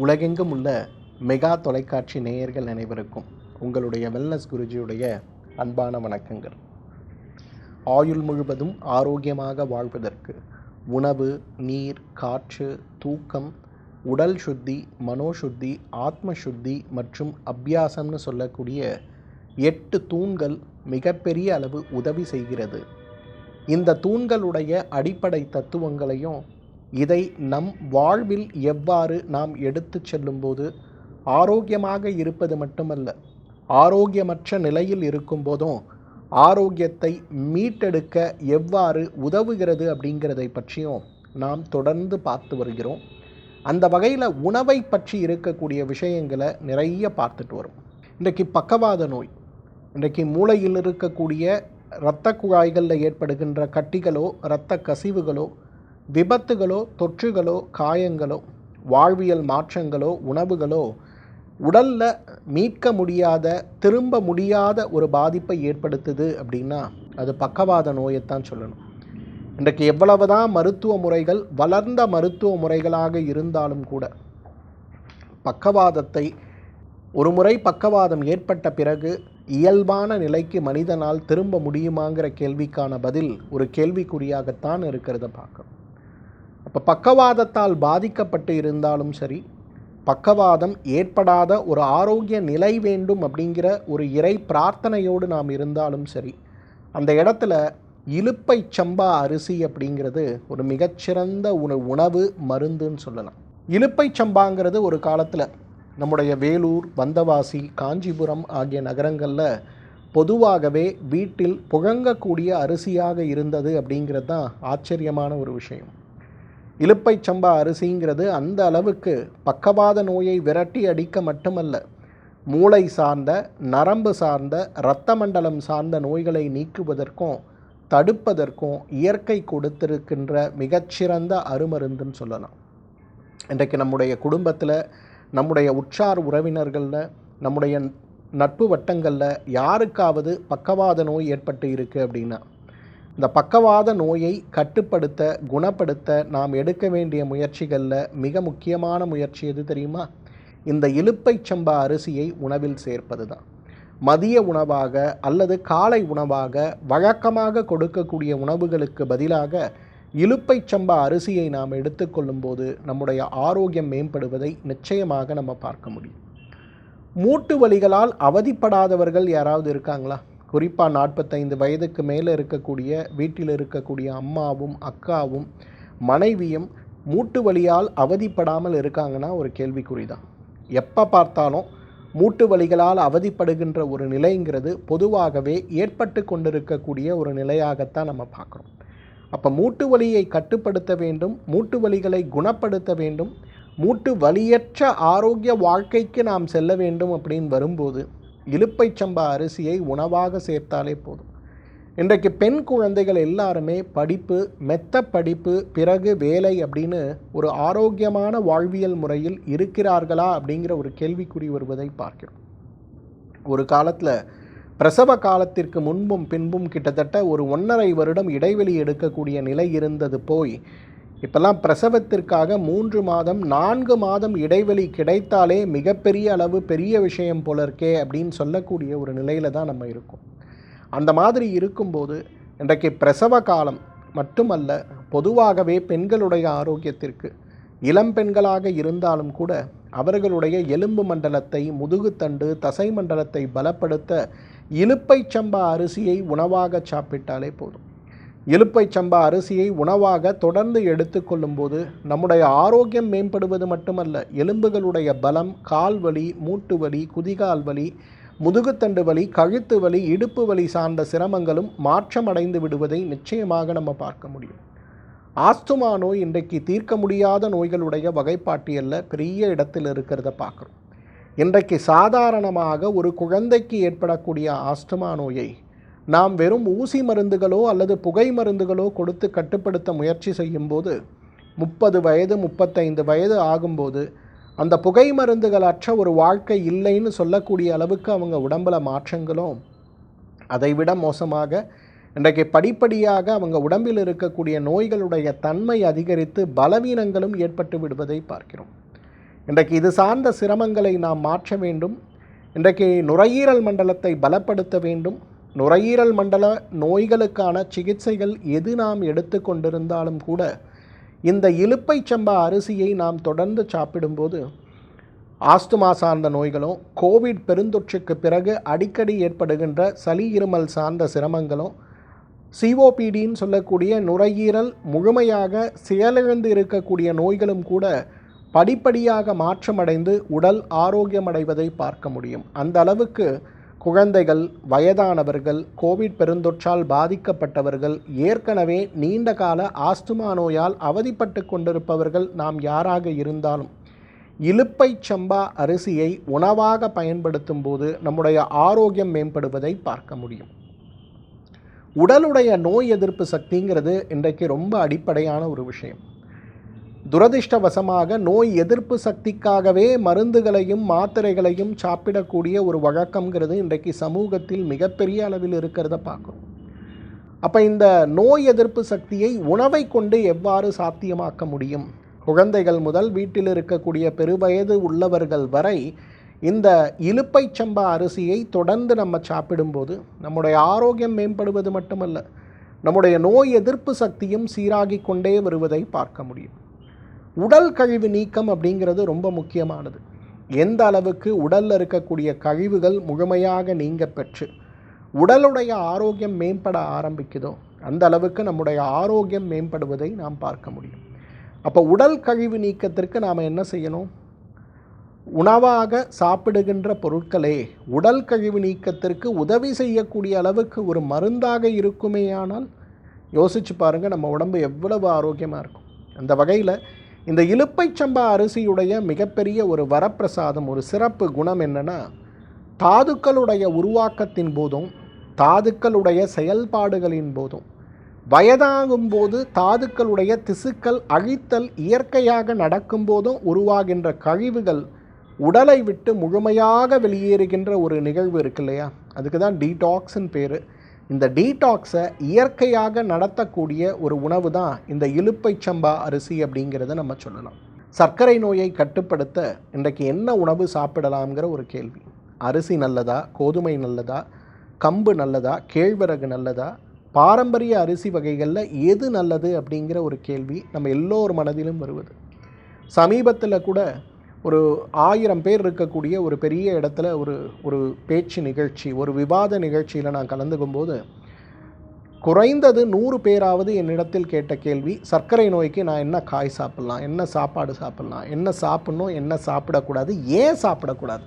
உலகெங்கும் உள்ள மெகா தொலைக்காட்சி நேயர்கள் அனைவருக்கும் உங்களுடைய வெல்னஸ் குருஜியுடைய அன்பான வணக்கங்கள். ஆயுள் முழுவதும் ஆரோக்கியமாக வாழ்வதற்கு உணவு நீர் காற்று தூக்கம் உடல் சுத்தி மனோசுத்தி ஆத்ம சுத்தி மற்றும் அபியாசம்னு சொல்லக்கூடிய எட்டு தூண்கள் மிகப்பெரிய அளவு உதவி செய்கிறது. இந்த தூண்களுடைய அடிப்படை தத்துவங்களையும் இதை நம் வாழ்வில் எவ்வாறு நாம் எடுத்து செல்லும்போது ஆரோக்கியமாக இருப்பது மட்டுமல்ல ஆரோக்கியமற்ற நிலையில் இருக்கும்போதும் ஆரோக்கியத்தை மீட்டெடுக்க எவ்வாறு உதவுகிறது அப்படிங்கிறதை பற்றியும் நாம் தொடர்ந்து பார்த்து வருகிறோம். அந்த வகையில் உணவை பற்றி இருக்கக்கூடிய விஷயங்களை நிறைய பார்த்துட்டு வரும். இன்றைக்கு பக்கவாத நோய் இன்றைக்கு மூளையில் இருக்கக்கூடிய இரத்த குழாய்களில் ஏற்படுகின்ற கட்டிகளோ இரத்த கசிவுகளோ விபத்துகளோ தொற்றுகளோ காயங்களோ வாழ்வியல் மாற்றங்களோ உணவுகளோ உடலில் மீட்க முடியாத திரும்ப முடியாத ஒரு பாதிப்பை ஏற்படுத்துது அப்படின்னா அது பக்கவாத நோயைத்தான் சொல்லணும். இன்றைக்கு எவ்வளவுதான் மருத்துவ முறைகள் வளர்ந்த மருத்துவ முறைகளாக இருந்தாலும் கூட பக்கவாதத்தை ஒரு முறை பக்கவாதம் ஏற்பட்ட பிறகு இயல்பான நிலைக்கு மனிதனால் திரும்ப முடியுமாங்கிற கேள்விக்கான பதில் ஒரு கேள்விக்குறியாகத்தான் இருக்கிறத பார்க்கணும் அப்போ பக்கவாதத்தால் பாதிக்கப்பட்டு இருந்தாலும் சரி பக்கவாதம் ஏற்படாத ஒரு ஆரோக்கிய நிலை வேண்டும் அப்படிங்கிற ஒரு இறை பிரார்த்தனையோடு நாம் இருந்தாலும் சரி அந்த இடத்துல இலுப்பை சம்பா அரிசி அப்படிங்கிறது ஒரு மிகச்சிறந்த உண உணவு மருந்துன்னு சொல்லலாம். இலுப்பை சம்பாங்கிறது ஒரு காலத்தில் நம்முடைய வேலூர் வந்தவாசி காஞ்சிபுரம் ஆகிய நகரங்களில் பொதுவாகவே வீட்டில் புழங்கக்கூடிய அரிசியாக இருந்தது அப்படிங்கிறது தான் ஆச்சரியமான ஒரு விஷயம். இலுப்பை சம்பா அரிசிங்கிறது அந்த அளவுக்கு பக்கவாத நோயை விரட்டி அடிக்க மட்டுமல்ல மூளை சார்ந்த நரம்பு சார்ந்த இரத்த மண்டலம் சார்ந்த நோய்களை நீக்குவதற்கும் தடுப்பதற்கும் இயற்கை கொடுத்திருக்கின்ற மிகச்சிறந்த அருமருந்துன்னு சொல்லலாம். இன்றைக்கு நம்முடைய குடும்பத்தில் நம்முடைய உற்றார் உறவினர்களில் நம்முடைய நட்பு வட்டங்களில் யாருக்காவது பக்கவாத நோய் ஏற்பட்டு இருக்குது அப்படின்னா இந்த பக்கவாத நோயை கட்டுப்படுத்த குணப்படுத்த நாம் எடுக்க வேண்டிய முயற்சிகளில் மிக முக்கியமான முயற்சி எது தெரியுமா? இந்த இலுப்பை சம்பா அரிசியை உணவில் சேர்ப்பது தான் மதிய உணவாக அல்லது காலை உணவாக வழக்கமாக கொடுக்கக்கூடிய உணவுகளுக்கு பதிலாக இலுப்பை சம்பா அரிசியை நாம் எடுத்துக்கொள்ளும்போது நம்முடைய ஆரோக்கியம் மேம்படுவதை நிச்சயமாக நம்ம பார்க்க முடியும். மூட்டு வலிகளால் அவதிப்படாதவர்கள் யாராவது இருக்காங்களா? குறிப்பாக நாற்பத்தைந்து வயதுக்கு மேலே இருக்கக்கூடிய வீட்டில் இருக்கக்கூடிய அம்மாவும் அக்காவும் மனைவியும் மூட்டு வலியால் அவதிப்படாமல் இருக்காங்கன்னா ஒரு கேள்விக்குறி தான் எப்போ பார்த்தாலும் மூட்டு வலிகளால் அவதிப்படுகின்ற ஒரு நிலைங்கிறது பொதுவாகவே ஏற்பட்டு கொண்டிருக்கக்கூடிய ஒரு நிலையாகத்தான் நம்ம பார்க்குறோம். அப்போ மூட்டு வலியை கட்டுப்படுத்த வேண்டும் மூட்டு வலிகளை குணப்படுத்த வேண்டும் மூட்டு வலியற்ற ஆரோக்கிய வாழ்க்கைக்கு நாம் செல்ல வேண்டும் அப்படின்னு வரும்போது இலுப்பை சம்பா அரிசியை உணவாக சேர்த்தாலே போதும். இன்றைக்கு பெண் குழந்தைகள் எல்லாருமே படிப்பு மெத்த படிப்பு பிறகு வேலை அப்படின்னு ஒரு ஆரோக்கியமான வாழ்வியல் முறையில் இருக்கிறார்களா அப்படிங்கிற ஒரு கேள்விக்குறி வருவதை பார்க்கிறோம். ஒரு காலத்தில் பிரசவ காலத்திற்கு முன்பும் பின்பும் கிட்டத்தட்ட ஒரு ஒன்றரை வருடம் இடைவெளி எடுக்கக்கூடிய நிலை இருந்தது போய் இப்போல்லாம் பிரசவத்திற்காக மூன்று மாதம் நான்கு மாதம் இடைவெளி கிடைத்தாலே மிகப்பெரிய அளவு பெரிய விஷயம் போல இருக்கே அப்படின்னு சொல்லக்கூடிய ஒரு நிலையில் தான் நம்ம இருக்கோம். அந்த மாதிரி இருக்கும்போது இன்றைக்கு பிரசவ காலம் மட்டுமல்ல பொதுவாகவே பெண்களுடைய ஆரோக்கியத்திற்கு இளம் பெண்களாக இருந்தாலும் கூட அவர்களுடைய எலும்பு மண்டலத்தை முதுகுத்தண்டு தசை மண்டலத்தை பலப்படுத்த இலுப்பை சம்பா அரிசியை உணவாக சாப்பிட்டாலே போதும். இலுப்பை சம்பா அரிசியை உணவாக தொடர்ந்து எடுத்துக்கொள்ளும்போது நம்முடைய ஆரோக்கியம் மேம்படுவது மட்டுமல்ல எலும்புகளுடைய பலம் கால் வலி மூட்டு வலி குதிகால் வலி முதுகுத்தண்டு வலி கழுத்து வலி இடுப்பு வலி சார்ந்த சிரமங்களும் மாற்றமடைந்து விடுவதை நிச்சயமாக நம்ம பார்க்க முடியும். ஆஸ்துமா நோய் இன்றைக்கு தீர்க்க முடியாத நோய்களுடைய வகைப்பாட்டியலில் பெரிய இடத்தில் இருக்கிறத பார்க்குறோம். இன்றைக்கு சாதாரணமாக ஒரு குழந்தைக்கு ஏற்படக்கூடிய ஆஸ்துமா நோயை நாம் வெறும் ஊசி மருந்துகளோ அல்லது புகை மருந்துகளோ கொடுத்து கட்டுப்படுத்த முயற்சி செய்யும்போது முப்பது வயது முப்பத்தைந்து வயது ஆகும்போது அந்த புகை மருந்துகள் அற்ற ஒரு வாழ்க்கை இல்லைன்னு சொல்லக்கூடிய அளவுக்கு அவங்க உடம்பில் மாற்றங்களும் அதைவிட மோசமாக இன்றைக்கு படிப்படியாக அவங்க உடம்பில் இருக்கக்கூடிய நோய்களுடைய தன்மை அதிகரித்து பலவீனங்களும் ஏற்பட்டு விடுவதை பார்க்கிறோம். இன்றைக்கு இது சார்ந்த சிரமங்களை நாம் மாற்ற வேண்டும். இன்றைக்கு நுரையீரல் மண்டலத்தை பலப்படுத்த வேண்டும். நுரையீரல் மண்டல நோய்களுக்கான சிகிச்சைகள் எது நாம் எடுத்துக்கொண்டிருந்தாலும் கூட இந்த இலுப்பை சம்பா அரிசியை நாம் தொடர்ந்து சாப்பிடும்போது ஆஸ்துமா சார்ந்த நோய்களும் கோவிட் பெருந்தொற்றுக்கு பிறகு அடிக்கடி ஏற்படுகின்ற சளி இருமல் சார்ந்த சிரமங்களும் சிஓபிடின்னு சொல்லக்கூடிய நுரையீரல் முழுமையாக செயலிழந்து இருக்கக்கூடிய நோய்களும் கூட படிப்படியாக மாற்றமடைந்து உடல் ஆரோக்கியமடைவதை பார்க்க முடியும். அந்த அளவுக்கு குழந்தைகள் வயதானவர்கள் கோவிட் பெருந்தொற்றால் பாதிக்கப்பட்டவர்கள் ஏற்கனவே நீண்ட கால ஆஸ்துமா நோயால் அவதிப்பட்டு கொண்டிருப்பவர்கள் நாம் யாராக இருந்தாலும் இலுப்பை சம்பா அரிசியை உணவாக பயன்படுத்தும் போது நம்முடைய ஆரோக்கியம் மேம்படுவதை பார்க்க முடியும். உடலுடைய நோய் எதிர்ப்பு சக்திங்கிறது இன்றைக்கு ரொம்ப அடிப்படையான ஒரு விஷயம். துரதிர்ஷ்டவசமாக நோய் எதிர்ப்பு சக்திக்காகவே மருந்துகளையும் மாத்திரைகளையும் சாப்பிடக்கூடிய ஒரு வழக்கங்கிறது இன்றைக்கு சமூகத்தில் மிகப்பெரிய அளவில் இருக்கிறத பார்க்குறோம். அப்போ இந்த நோய் எதிர்ப்பு சக்தியை உணவை கொண்டு எவ்வாறு சாத்தியமாக்க முடியும்? குழந்தைகள் முதல் வீட்டில் இருக்கக்கூடிய பெருவயது உள்ளவர்கள் வரை இந்த இலுப்பை சம்பா அரிசியை தொடர்ந்து நம்ம சாப்பிடும்போது நம்முடைய ஆரோக்கியம் மேம்படுவது மட்டுமல்ல நம்முடைய நோய் எதிர்ப்பு சக்தியும் சீராகி கொண்டே வருவதை பார்க்க முடியும். உடல் கழிவு நீக்கம் அப்படிங்கிறது ரொம்ப முக்கியமானது. எந்த அளவுக்கு உடலில் இருக்கக்கூடிய கழிவுகள் முழுமையாக நீங்க பெற்று உடலுடைய ஆரோக்கியம் மேம்பட ஆரம்பிக்குதோ அந்த அளவுக்கு நம்முடைய ஆரோக்கியம் மேம்படுவதை நாம் பார்க்க முடியும். அப்போ உடல் கழிவு நீக்கத்திற்கு நாம் என்ன செய்யணும்? உணவாக சாப்பிடுகின்ற பொருட்களே உடல் கழிவு நீக்கத்திற்கு உதவி செய்யக்கூடிய அளவுக்கு ஒரு மருந்தாக இருக்குமேயானால் யோசிச்சு பாருங்கள் நம்ம உடம்பு எவ்வளவு ஆரோக்கியமாக இருக்கும். அந்த வகையில் இந்த இலுப்பை சம்பா அரிசியுடைய மிகப்பெரிய ஒரு வரப்பிரசாதம் ஒரு சிறப்பு குணம் என்னென்னா தாதுக்களுடைய உருவாக்கத்தின் போதும் தாதுக்களுடைய செயல்பாடுகளின் போதும் வயதாகும் போது தாதுக்களுடைய திசுக்கள் அழித்தல் இயற்கையாக நடக்கும் போதும் உருவாகின்ற கழிவுகள் உடலை விட்டு முழுமையாக வெளியேறுகின்ற ஒரு நிகழ்வு இருக்கு இல்லையா? அதுக்கு தான் டீடாக்ஸ்ன்னு பேர். இந்த டீடாக்ஸை இயற்கையாக நடத்தக்கூடிய ஒரு உணவு தான் இந்த இலுப்பை சம்பா அரிசி அப்படிங்கிறத நம்ம சொல்லலாம். சர்க்கரை நோயை கட்டுப்படுத்த இன்றைக்கு என்ன உணவு சாப்பிடலாம்ங்கிற ஒரு கேள்வி. அரிசி நல்லதா? கோதுமை நல்லதா? கம்பு நல்லதா? கேழ்வரகு நல்லதா? பாரம்பரிய அரிசி வகைகளில் எது நல்லது அப்படிங்கிற ஒரு கேள்வி நம்ம எல்லோர் மனதிலும் வருவது. சமீபத்தில் கூட ஒரு ஆயிரம் பேர் இருக்கக்கூடிய ஒரு பெரிய இடத்துல ஒரு ஒரு பேச்சு நிகழ்ச்சி ஒரு விவாத நிகழ்ச்சியில் நான் கலந்துக்கும் போது குறைந்தது நூறு பேராவது என்னிடத்தில் கேட்ட கேள்வி சர்க்கரை நோய்க்கு நான் என்ன காய் சாப்பிட்லாம் என்ன சாப்பாடு சாப்பிட்லாம் என்ன சாப்பிட்ணும் என்ன சாப்பிடக்கூடாது ஏன் சாப்பிடக்கூடாது?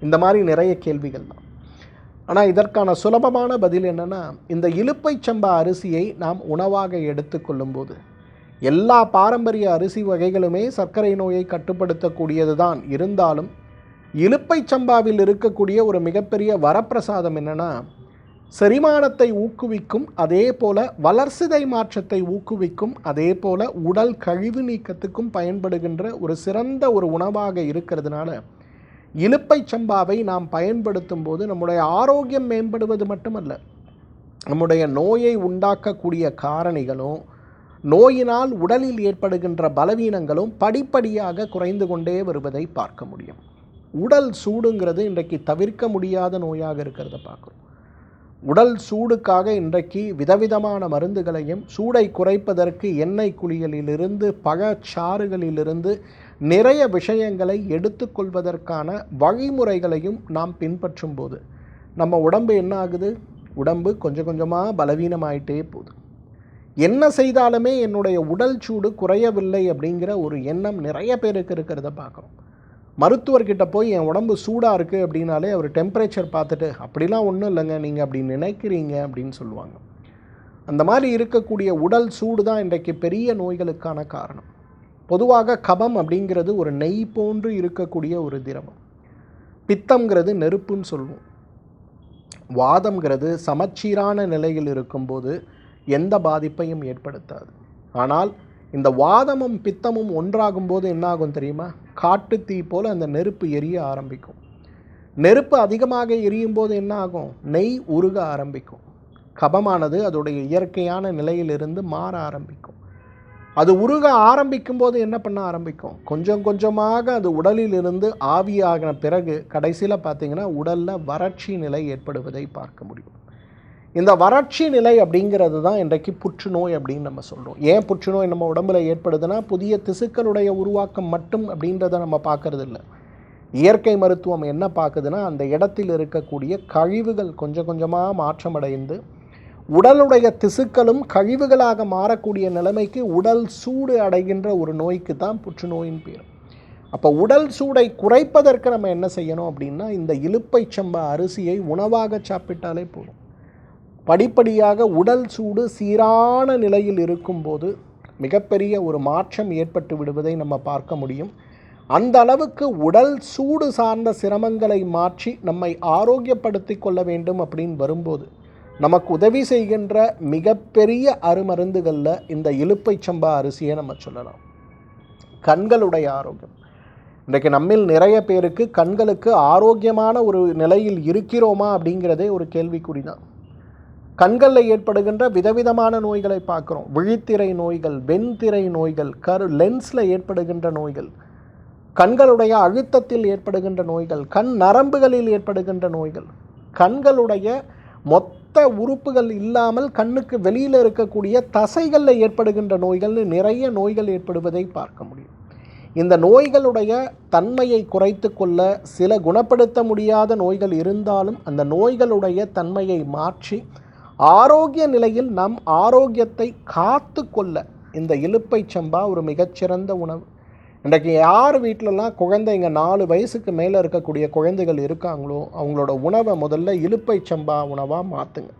இந்த மாதிரி நிறைய கேள்விகள் தான். ஆனால் இதற்கான சுலபமான பதில் என்னென்னா இந்த இலுப்பை சம்பா அரிசியை நாம் உணவாக எடுத்துக்கொள்ளும்போது எல்லா பாரம்பரிய அரிசி வகைகளுமே சர்க்கரை நோயை கட்டுப்படுத்தக்கூடியது தான் இருந்தாலும் இலுப்பை சம்பாவில் இருக்கக்கூடிய ஒரு மிகப்பெரிய வரப்பிரசாதம் என்னென்னா செரிமானத்தை ஊக்குவிக்கும் அதே போல் வளர்சிதை மாற்றத்தை ஊக்குவிக்கும் அதே போல் உடல் கழிவு நீக்கத்துக்கும் பயன்படுகின்ற ஒரு சிறந்த ஒரு உணவாக இருக்கிறதுனால இலுப்பை சம்பாவை நாம் பயன்படுத்தும் போது நம்முடைய ஆரோக்கியம் மேம்படுவது மட்டுமல்ல நம்முடைய நோயை உண்டாக்கக்கூடிய காரணிகளும் நோயினால் உடலில் ஏற்படுகின்ற பலவீனங்களும் படிப்படியாக குறைந்து கொண்டே வருவதை பார்க்க முடியும். உடல் சூடுங்கிறது இன்றைக்கு தவிர்க்க முடியாத நோயாக இருக்கிறத பார்க்குறோம். உடல் சூடுக்காக இன்றைக்கு விதவிதமான மருந்துகளையும் சூடை குறைப்பதற்கு எண்ணெய் குளியலிலிருந்து பழச்சாறுகளிலிருந்து நிறைய விஷயங்களை எடுத்துக்கொள்வதற்கான வழிமுறைகளையும் நாம் பின்பற்றும் போது நம்ம உடம்பு என்ன ஆகுது? உடம்பு கொஞ்சம் கொஞ்சமாக பலவீனமாயிட்டே போகுது. என்ன செய்தாலுமே என்னுடைய உடல் சூடு குறையவில்லை அப்படிங்கிற ஒரு எண்ணம் நிறைய பேருக்கு இருக்கிறத பார்க்குறோம். மருத்துவர்கிட்ட போய் என் உடம்பு சூடாக இருக்குது அப்படின்னாலே அவர் டெம்பரேச்சர் பார்த்துட்டு அப்படிலாம் ஒன்றும் இல்லைங்க நீங்கள் அப்படி நினைக்கிறீங்க அப்படின்னு சொல்லுவாங்க. அந்த மாதிரி இருக்கக்கூடிய உடல் சூடு தான் இன்றைக்கு பெரிய நோய்களுக்கான காரணம். பொதுவாக கபம் அப்படிங்கிறது ஒரு நெய் போன்று இருக்கக்கூடிய ஒரு திரவம். பித்தம்ங்கிறது நெருப்புன்னு சொல்லுவோம். வாதம்ங்கிறது சமச்சீரான நிலையில் இருக்கும்போது எந்த பாதிப்பையும் ஏற்படுத்தாது. ஆனால் இந்த வாதமும் பித்தமும் ஒன்றாகும் போது என்னாகும் தெரியுமா? காட்டு தீ போல் அந்த நெருப்பு எரிய ஆரம்பிக்கும். நெருப்பு அதிகமாக எரியும் போது என்ன ஆகும் நெய் உருக ஆரம்பிக்கும். கபமானது அதோடைய இயற்கையான நிலையிலிருந்து மாற ஆரம்பிக்கும். அது உருக ஆரம்பிக்கும் போது என்ன பண்ண ஆரம்பிக்கும்? கொஞ்சம் கொஞ்சமாக அது உடலில் இருந்து ஆவியாகின பிறகு கடைசியில் பார்த்தீங்கன்னா உடலில் வறட்சி நிலை ஏற்படுவதை பார்க்க முடியும். இந்த வறட்சி நிலை அப்படிங்கிறது தான் இன்றைக்கு புற்றுநோய் அப்படின்னு நம்ம சொல்கிறோம் ஏன் புற்றுநோய் நம்ம உடம்புல ஏற்படுதுன்னா புதிய திசுக்களுடைய உருவாக்கம் மட்டும் அப்படின்றத நம்ம பார்க்கறது இல்லை இயற்கை மருத்துவம் என்ன பார்க்குதுன்னா அந்த இடத்தில் இருக்கக்கூடிய கழிவுகள் கொஞ்சம் கொஞ்சமாக மாற்றமடைந்து உடலுடைய திசுக்களும் கழிவுகளாக மாறக்கூடிய நிலைமைக்கு உடல் சூடு அடைகின்ற ஒரு நோய்க்கு தான் புற்றுநோயின் பேர். அப்போ உடல் சூடை குறைப்பதற்கு நம்ம என்ன செய்யணும் அப்படின்னா இந்த இலுப்பை சம்பா அரிசியை உணவாக சாப்பிட்டாலே போதும். படிப்படியாக உடல் சூடு சீரான நிலையில் இருக்கும்போது மிகப்பெரிய ஒரு மாற்றம் ஏற்பட்டு விடுவதை நம்ம பார்க்க முடியும். அந்த அளவுக்கு உடல் சூடு சார்ந்த சிரமங்களை மாற்றி நம்மை ஆரோக்கியப்படுத்தி கொள்ள வேண்டும் அப்படின்னு வரும்போது நமக்கு உதவி செய்கின்ற மிகப்பெரிய அருமருந்துகளில் இந்த இலுப்பை சம்பா அரிசியை நம்ம சொல்லலாம். கண்களுடைய ஆரோக்கியம். இன்றைக்கு நம்மில் நிறைய பேருக்கு கண்களுக்கு ஆரோக்கியமான ஒரு நிலையில் இருக்கிறோமா அப்படிங்கிறதே ஒரு கேள்விக்குறி தான். கண்களில் ஏற்படுகின்ற விதவிதமான நோய்களை பார்க்குறோம். விழித்திரை நோய்கள் வெண்திரை நோய்கள் கரு லென்ஸில் ஏற்படுகின்ற நோய்கள் கண்களுடைய அழுத்தத்தில் ஏற்படுகின்ற நோய்கள் கண் நரம்புகளில் ஏற்படுகின்ற நோய்கள் கண்களுடைய மொத்த உறுப்புகள் இல்லாமல் கண்ணுக்கு வெளியில் இருக்கக்கூடிய தசைகளில் ஏற்படுகின்ற நோய்கள்னு நிறைய நோய்கள் ஏற்படுவதை பார்க்க முடியும். இந்த நோய்களுடைய தன்மையை குறைத்து கொள்ள சில குணப்படுத்த முடியாத நோய்கள் இருந்தாலும் அந்த நோய்களுடைய தன்மையை மாற்றி ஆரோக்கிய நிலையில் நம் ஆரோக்கியத்தை காத்து கொள்ள இந்த இலுப்பை சம்பா ஒரு மிகச்சிறந்த உணவு. இன்றைக்கு யார் வீட்டிலலாம் குழந்தைங்க நாலு வயசுக்கு மேலே இருக்கக்கூடிய குழந்தைகள் இருக்காங்களோ அவங்களோட உணவை முதல்ல இலுப்பை சம்பா உணவாக மாற்றுங்க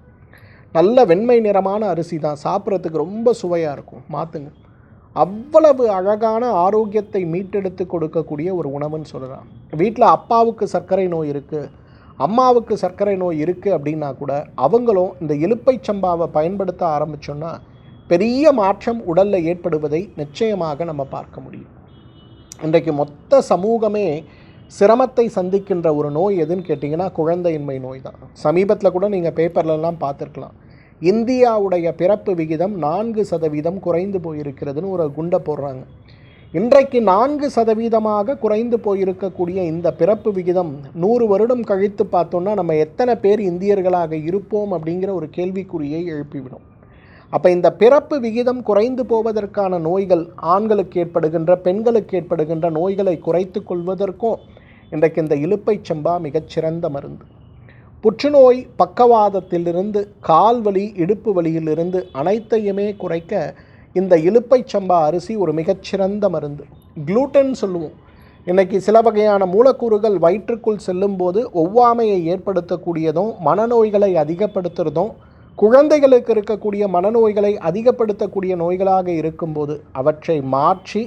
நல்ல வெண்மை நிறமான அரிசி தான் சாப்பிட்றதுக்கு ரொம்ப சுவையாக இருக்கும். மாற்றுங்க அவ்வளவு அழகான ஆரோக்கியத்தை மீட்டெடுத்து கொடுக்கக்கூடிய ஒரு உணவுன்னு சொல்லலாம். வீட்டில் அப்பாவுக்கு சர்க்கரை நோய் இருக்குது அம்மாவுக்கு சர்க்கரை நோய் இருக்குது அப்படின்னா கூட அவங்களும் இந்த இலுப்பை சம்பாவை பயன்படுத்த ஆரம்பித்தோன்னா பெரிய மாற்றம் உடலில் ஏற்படுவதை நிச்சயமாக நம்ம பார்க்க முடியும். இன்றைக்கு மொத்த சமூகமே சிரமத்தை சந்திக்கின்ற ஒரு நோய் எதுன்னு கேட்டிங்கன்னா குழந்தையின்மை நோய் தான். சமீபத்தில் கூட நீங்கள் பேப்பர்லலாம் பார்த்துருக்கலாம். இந்தியாவுடைய பிறப்பு விகிதம் நான்கு சதவீதம் குறைந்து போயிருக்கிறதுன்னு ஒரு குண்டை போடுறாங்க. இன்றைக்கு நான்கு சதவீதமாக குறைந்து போயிருக்கக்கூடிய இந்த பிறப்பு விகிதம் நூறு வருடம் கழித்து பார்த்தோன்னா நம்ம எத்தனை பேர் இந்தியர்களாக இருப்போம் அப்படிங்கிற ஒரு கேள்விக்குறியை எழுப்பிவிடும். அப்போ இந்த பிறப்பு விகிதம் குறைந்து போவதற்கான நோய்கள் ஆண்களுக்கு ஏற்படுகின்ற பெண்களுக்கு ஏற்படுகின்ற நோய்களை குறைத்து கொள்வதற்கும் இன்றைக்கு இந்த இலுப்பை சம்பா மிகச்சிறந்த மருந்து. புற்றுநோய் பக்கவாதத்திலிருந்து கால்வலி இடுப்பு வலியிலிருந்து அனைத்தையுமே குறைக்க இந்த இலுப்பை சம்பா அரிசி ஒரு மிகச்சிறந்த மருந்து. குளூட்டன் சொல்லுவோம். இன்றைக்கி சில வகையான மூலக்கூறுகள் வயிற்றுக்குள் செல்லும்போது ஒவ்வாமையை ஏற்படுத்தக்கூடியதும் மனநோய்களை அதிகப்படுத்துகிறதும் குழந்தைகளுக்கு இருக்கக்கூடிய மனநோய்களை அதிகப்படுத்தக்கூடிய நோய்களாக இருக்கும்போது அவற்றை மாற்றி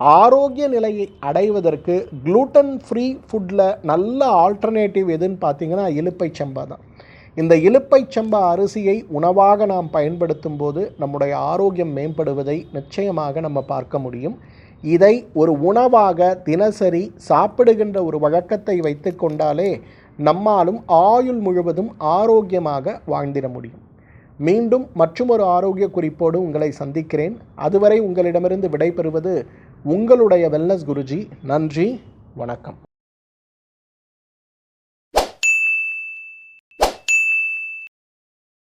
ஆரோக்கிய நிலையை அடைவதற்கு குளூட்டன் ஃப்ரீ ஃபுட்டில் நல்ல ஆல்டர்னேட்டிவ் எதுன்னு பார்த்தீங்கன்னா இலுப்பை சம்பா தான். இந்த இலுப்பை சம்பா அரிசியை உணவாக நாம் பயன்படுத்தும் போது நம்முடைய ஆரோக்கியம் மேம்படுவதை நிச்சயமாக நம்ம பார்க்க முடியும். இதை ஒரு உணவாக தினசரி சாப்பிடுகின்ற ஒரு வழக்கத்தை வைத்து கொண்டாலே நம்மாலும் ஆயுள் முழுவதும் ஆரோக்கியமாக வாழ்ந்திட முடியும். மீண்டும் மற்றொரு ஆரோக்கிய குறிப்போடு உங்களை சந்திக்கிறேன். அதுவரை உங்களிடமிருந்து விடைபெறுவது உங்களுடைய வெல்னஸ் குருஜி. நன்றி வணக்கம்.